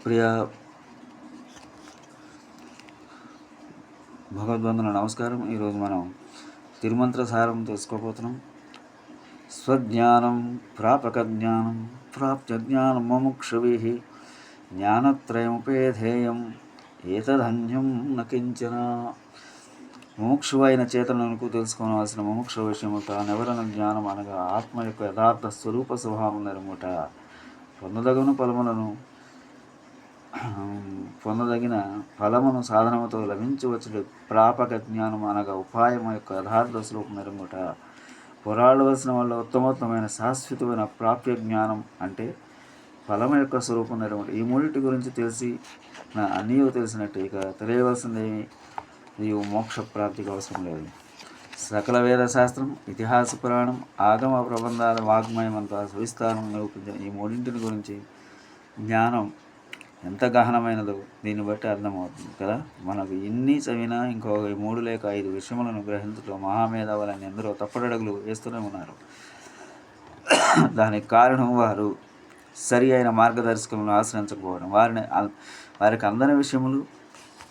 ప్రియ భగవద్బంధుల నమస్కారం ఈరోజు మనం తిరుమంత్ర సారం తెలుసుకోబోతున్నాం స్వజ్ఞానం ప్రాపక జ్ఞానం ప్రాప్త జ్ఞానం ముముక్షుభి జ్ఞానత్రయముపేధేయం ఏతధన్యం నకించన ముముక్షువైన చేతనకు తెలుసుకోవాల్సిన ముముక్ష విషయము తానెవరన జ్ఞానం అనగా ఆత్మ యొక్క యథార్థ స్వరూప స్వభావం నెరముట పొందదగను పలములను పొందదగిన ఫలమును సాధనముతో లభించవచ్చు ప్రాపక జ్ఞానం అనగా ఉపాయం యొక్క యథార్థ స్వరూపం మెరుగుట పోరాడవలసిన వల్ల ఉత్తమోత్తమైన శాశ్వతమైన ప్రాప్య జ్ఞానం అంటే ఫలం యొక్క స్వరూపం నెరముట ఈ మూడింటి గురించి తెలిసి నా అన్నీ తెలిసినట్టు ఇక తెలియవలసింది నీవు మోక్ష ప్రాప్తికి అవసరం లేదు. సకల వేద శాస్త్రం ఇతిహాస పురాణం ఆగమ ప్రబంధాల వాగ్మయం అంతా సవిస్తారం నిరూపించిన ఈ మూడింటిని గురించి జ్ఞానం ఎంత గహనమైనదో దీన్ని బట్టి అర్థమవుతుంది కదా? మనకు ఎన్ని చదివినా ఇంకో మూడు లేక ఐదు విషయములను గ్రహించడం మహామేధావులని ఎందరో తప్పడడుగులు వేస్తూనే ఉన్నారు. దానికి కారణం వారు సరి అయిన మార్గదర్శకులను ఆశ్రయించకపోవడం. వారిని అల్- వారికి అందని విషయములు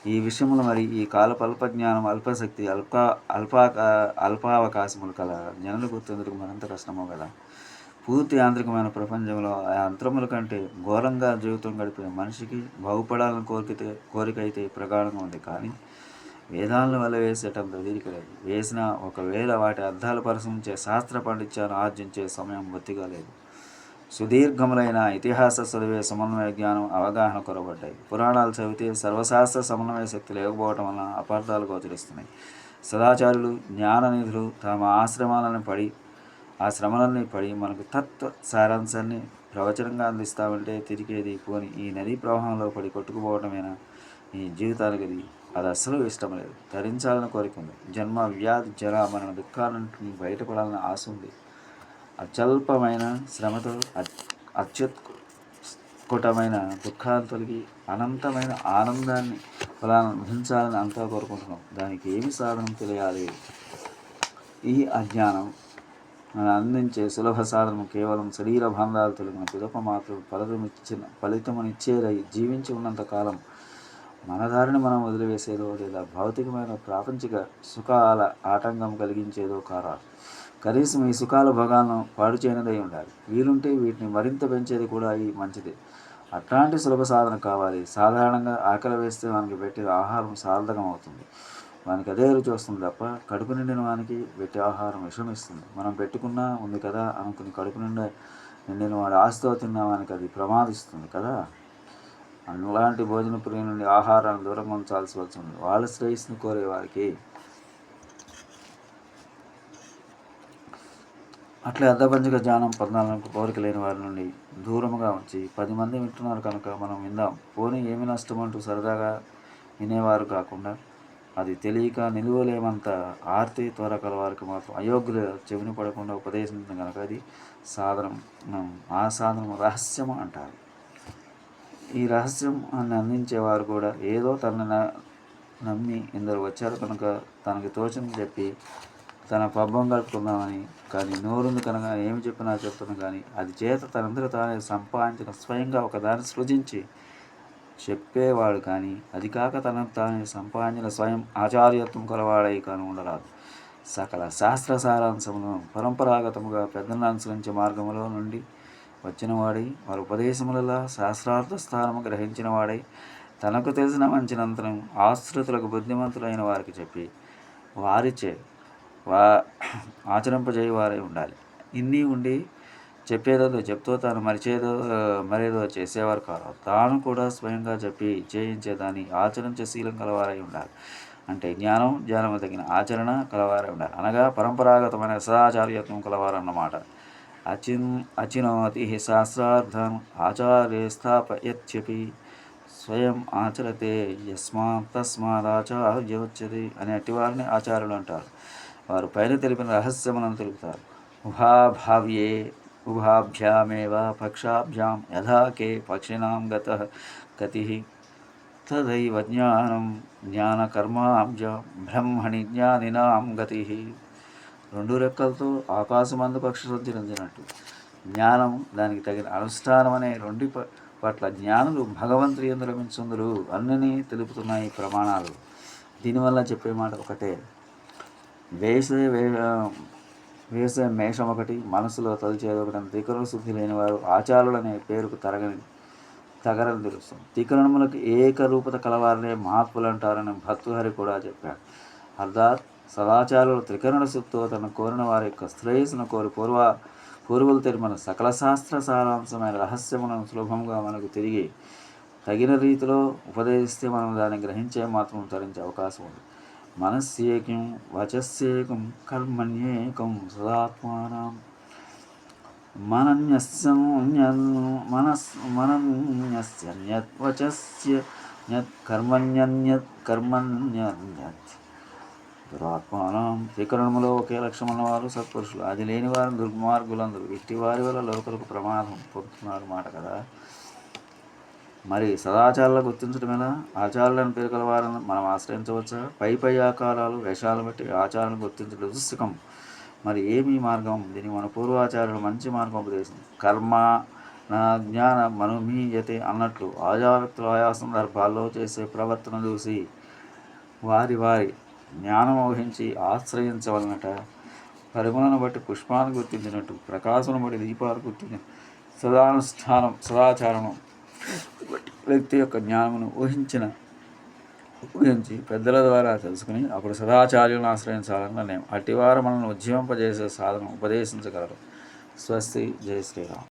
ఈ విషయములు మరి ఈ కాల అల్ప జ్ఞానం అల్పశక్తి అల్ప అల్పా అల్పావకాశములు కల జనులు గుర్తుందుకు మరింత కష్టమో కదా? పూర్తి యాంత్రికమైన ప్రపంచంలో ఆ యంత్రముల కంటే ఘోరంగా జీవితం గడిపిన మనిషికి బాగుపడాలని కోరికతే కోరిక అయితే ప్రగాఢంగా ఉంది. కానీ వేదాలను వల్ల వేసేటంత తీరిక లేదు. వేసిన ఒకవేళ వాటి అర్థాలు పరిశీలించే శాస్త్ర పాండిత్యాన్ని ఆర్జించే సమయం బొత్తిగా లేదు. సుదీర్ఘములైన ఇతిహాస చదివే సమన్వయ జ్ఞానం అవగాహన కొరబడ్డాయి. పురాణాలు చదివితే సర్వశాస్త్ర సమన్వయ శక్తి లేకపోవడం వలన అపార్థాలు గోచరిస్తున్నాయి. సదాచారులు జ్ఞాననిధులు తమ ఆశ్రమాలను పడి ఆ శ్రమలన్నీ పడి మనకు తత్వ సారాంశాన్ని ప్రవచనంగా అందిస్తామంటే తిరిగేది పోని ఈ నదీ ప్రవాహంలో పడి కొట్టుకుపోవటమేనా? ఈ జీవితానికి అది అది అస్సలు ఇష్టం లేదు. ధరించాలని కోరిక ఉంది. జన్మ వ్యాధి జర మన దుఃఖాల నుండి బయటపడాలని ఆశ ఉంది. అత్యల్పమైన శ్రమతో అత్- అత్యుత్కటమైన దుఃఖాలు తొలగి అనంతమైన ఆనందాన్ని ఫలాన్ని అంతా కోరుకుంటున్నాం. దానికి ఏమి సాధనం తెలియాలి? ఈ అజ్ఞానం మనం అందించే సులభ సాధనం కేవలం శరీర బంధాలు తొలగిన పిదప మాత్రం ఫలితమిచ్చిన ఫలితమునిచ్చేదై జీవించి ఉన్నంత కాలం మన దారిని మనం వదిలివేసేదో లేదా భౌతికమైన ప్రాపంచిక సుఖాల ఆటంకం కలిగించేదో కారా. కనీసం ఈ సుఖాల భగాలను పాడు చేయనిదై ఉండాలి. వీలుంటే వీటిని మరింత పెంచేది కూడా ఈ మంచిది. అట్లాంటి సులభ సాధన కావాలి. సాధారణంగా ఆకలి వేస్తే మనకి పెట్టిన ఆహారం సార్థకం అవుతుంది వానికి అదే రుచి వస్తుంది తప్ప కడుపు నిండిన వానికి పెట్టే ఆహారం విషం ఇస్తుంది మనం పెట్టుకున్నా ఉంది కదా అనుకుని కడుపు నిండా నిండిన వాడు ఆస్తితో తిన్న వానికి అది ప్రమాదిస్తుంది కదా. అలాంటి భోజన ప్రియ నుండి ఆహారాన్ని దూరంగా ఉంచాల్సి వస్తుంది వాళ్ళ శ్రేయస్సును కోరే వారికి అట్లే అర్ధపంచక జ్ఞానం పొందాలని కోరిక లేని వారి నుండి దూరముగా ఉంచి పది మంది వింటున్నారు కనుక మనం విందాం. పోనీ ఏమి నష్టం అంటూ సరదాగా వినేవారు కాకుండా అది తెలియక నిలువలేమంత ఆర్తి త్వరకల వారికి మాత్రం అయోగ్యులు చెవిని పడకుండా ఉపదేశించడం కనుక అది సాధనం ఆ సాధనం రహస్యం అంటారు. ఈ రహస్యం అని అందించేవారు కూడా ఏదో తనని న- నమ్మి ఇందరు వచ్చారు కనుక తనకి తోచింది చెప్పి తన పబ్బం గడుపుకుందామని కానీ నోరుంది కనుక ఏమి చెప్పినా చెప్తున్నా కానీ అది చేత తనందరూ తానే సంపాదించిన స్వయంగా ఒకదాన్ని సృజించి చెప్పేవాడు కానీ అది కాక తనకు తాను సంపాదించిన స్వయం ఆచార్యత్వం కలవాడై కాను ఉండరాదు. సకల శాస్త్ర సారాంశములను పరంపరాగతముగా పెద్దలను అనుసరించే మార్గములో నుండి వచ్చినవాడై వారి ఉపదేశములలో శాస్త్రార్థ స్థానము గ్రహించిన వాడై తనకు తెలిసిన మంచినంతరం ఆశ్రితులకు బుద్ధిమంతులైన వారికి చెప్పి వారిచే వా ఆచరింపజేయవారై ఉండాలి. ఇన్ని ఉండి చెప్పేదో చెప్తూ తాను మరిచేదో మరేదో చేసేవారు కాదు. తాను కూడా స్వయంగా చెప్పి చేయించేదాన్ని ఆచరించే శీలం కలవారై ఉండాలి. అంటే జ్ఞానం జ్ఞానము తగిన ఆచరణ కలవారై ఉండాలి. అనగా పరంపరాగతమైన సదాచార్యత్వం కలవారన్నమాట. అచిన్ అచినోతి శాస్త్రార్థం ఆచార్య స్థాపయత్యపి స్వయం ఆచరతే యస్మాత్ తస్మాదాచార్యోచ్యతి అనే అట్టి వారిని ఆచార్యులు అంటారు. వారు పైన తెలిపిన రహస్యములను తెలుపుతారు. ఉభాభావ్యే ఉభాభ్యామేవ పక్షాభ్యాం యథా కే పక్షిణాం గత గతి తదైవ జ్ఞానం జ్ఞానకర్మాబ్జ బ్రహ్మణి జ్ఞానినాం గతి రెండు రెక్కలతో ఆకాశమందు పక్షి సంచరించినట్టు జ్ఞానం దానికి తగిన అనుష్ఠానం అనే రెండు ప- పట్ల జ్ఞానులు భగవంతుడి ఎందు రమించుందురు అన్నీ తెలుపుతున్నాయి ప్రమాణాలు. దీనివల్ల చెప్పే మాట ఒకటే. వేసే వే వేసే మేషం ఒకటి మనసులో తలిచేది ఒకటి త్రికరణ శుద్ధి లేని వారు ఆచారులు అనే పేరుకు తరగని తగరని తెలుస్తుంది. త్రికరణములకు ఏకరూపత కలవారనే మహాత్ములు అంటారని భర్తృహరి కూడా చెప్పాడు. అర్థాత్ సదాచారులు త్రికరణ శుద్ధితో తను కోరిన వారి యొక్క శ్రేయస్సును కోరి పూర్వ పూర్వులు తెలిపిన సకల శాస్త్ర సారాంశమైన రహస్యములను సులభంగా మనకు తిరిగి తగిన రీతిలో ఉపదేశిస్తే మనం దాన్ని గ్రహించే మాత్రం తరించే అవకాశం ఉంది. మనస్యేకం వచస్సేకం కర్మణ్యేకం సదాత్మానం. మనన్యస్యన్యన్ మనస్ వచస్య దురాత్మానం. త్రికరణములో ఒకే లక్ష్యం వారు సత్పురుషులు. అది లేని వారు దుర్మార్గులందరూ ఇట్టి వారి వల్ల లోకలకు ప్రమాదం పొందుతున్నారు మాట కదా. మరి సదాచారాలు గుర్తించడం ఎలా? ఆచారాలను పేరు వారిని మనం ఆశ్రయించవచ్చా? పై పై ఆకారాలు వేషాలు బట్టి ఆచారాలను గుర్తించడం దుస్సుకం మరి ఏమి మార్గం? దీనికి మన పూర్వాచార్యులు మంచి మార్గం ఉపదేశం కర్మ నా జ్ఞాన మనుమీయతే అన్నట్లు ఆయా వ్యక్తులు ఆయా సందర్భాల్లో చేసే ప్రవర్తన చూసి వారి వారి జ్ఞానం ఊహించి ఆశ్రయించవలనట. పరిమళను బట్టి పుష్పాన్ని గుర్తించినట్టు ప్రకాశం బట్టి దీపాలు గుర్తించిన సదానుష్ఠానం సదాచారణం వ్యక్తి యొక్క జ్ఞానమును ఊహించిన ఊహించి పెద్దల ద్వారా తెలుసుకుని అప్పుడు సదాచార్యులను ఆశ్రయించాలని నిర్ణయం అటివారు మనల్ని ఉజ్జీవింపజేసే సాధనం ఉపదేశించగలరు. స్వస్తి. జయ శ్రీరామ్.